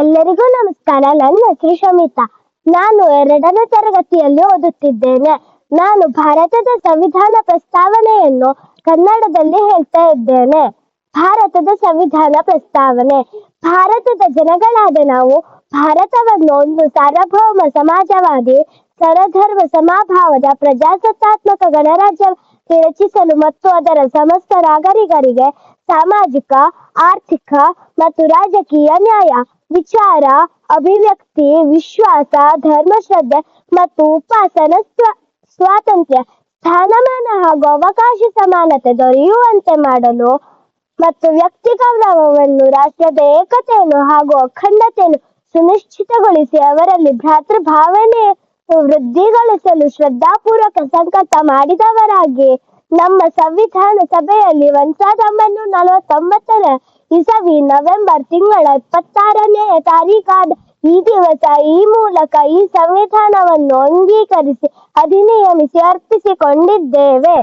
ಎಲ್ಲರಿಗೂ ನಮಸ್ಕಾರ. ನನ್ನ ಹೆಸರು ಶಮಿತಾ. ನಾನು ಎರಡನೇ ತರಗತಿಯಲ್ಲಿ ಓದುತ್ತಿದ್ದೇನೆ. ನಾನು ಭಾರತದ ಸಂವಿಧಾನ ಪ್ರಸ್ತಾವನೆಯನ್ನು ಕನ್ನಡದಲ್ಲಿ ಹೇಳ್ತಾ ಇದ್ದೇನೆ. ಭಾರತದ ಸಂವಿಧಾನ ಪ್ರಸ್ತಾವನೆ. ಭಾರತದ ಜನಗಳಾದ ನಾವು ಭಾರತವನ್ನು ಒಂದು ಸಾರ್ವಭೌಮ ಸಮಾಜವಾದಿ ಸರಧರ್ಮ ಸಮಭಾವದ ಪ್ರಜಾಸತ್ತಾತ್ಮಕ ಗಣರಾಜ್ಯ ರಚಿಸಲು ಮತ್ತು ಅದರ ಸಮಸ್ತ ನಾಗರಿಕರಿಗೆ ಸಾಮಾಜಿಕ, ಆರ್ಥಿಕ ಮತ್ತು ರಾಜಕೀಯ ನ್ಯಾಯ ವಿಚಾರ, ಅಭಿವ್ಯಕ್ತಿ, ವಿಶ್ವಾಸ, ಧರ್ಮಶ್ರದ್ಧೆ ಮತ್ತು ಉಪಾಸನ ಸ್ವ- ಸ್ವಾತಂತ್ರ್ಯ, ಸ್ಥಾನಮಾನ ಹಾಗೂ ಅವಕಾಶ ಸಮಾನತೆ ದೊರೆಯುವಂತೆ ಮಾಡಲು ಮತ್ತು ವ್ಯಕ್ತಿ ಗೌರವವನ್ನು, ರಾಷ್ಟ್ರದ ಏಕತೆಯನ್ನು ಹಾಗೂ ಅಖಂಡತೆಯನ್ನು ಸುನಿಶ್ಚಿತಗೊಳಿಸಿ ಅವರಲ್ಲಿ ಭ್ರಾತೃ ಭಾವನೆ ವೃದ್ಧಿಗೊಳಿಸಲು ಶ್ರದ್ಧಾಪೂರ್ವಕ ಸಂಕಟ ಮಾಡಿದವರಾಗಿ ನಮ್ಮ ಸಂವಿಧಾನ ಸಭೆಯಲ್ಲಿ ಒಂದ್ ಸಾವಿರದ ಒಂಬೈನೂರ ನಲವತ್ತೊಂಬತ್ತರ ಇಸವಿ ನವೆಂಬರ್ ತಿಂಗಳ ಇಪ್ಪತ್ತಾರನೇ ತಾರೀಕಾದ ಈ ದಿವಸ ಈ ಮೂಲಕ ಈ ಸಂವಿಧಾನವನ್ನು ಅಂಗೀಕರಿಸಿ ಅಧಿನಿಯಮಿಸಿ ಅರ್ಪಿಸಿಕೊಂಡಿದ್ದೇವೆ.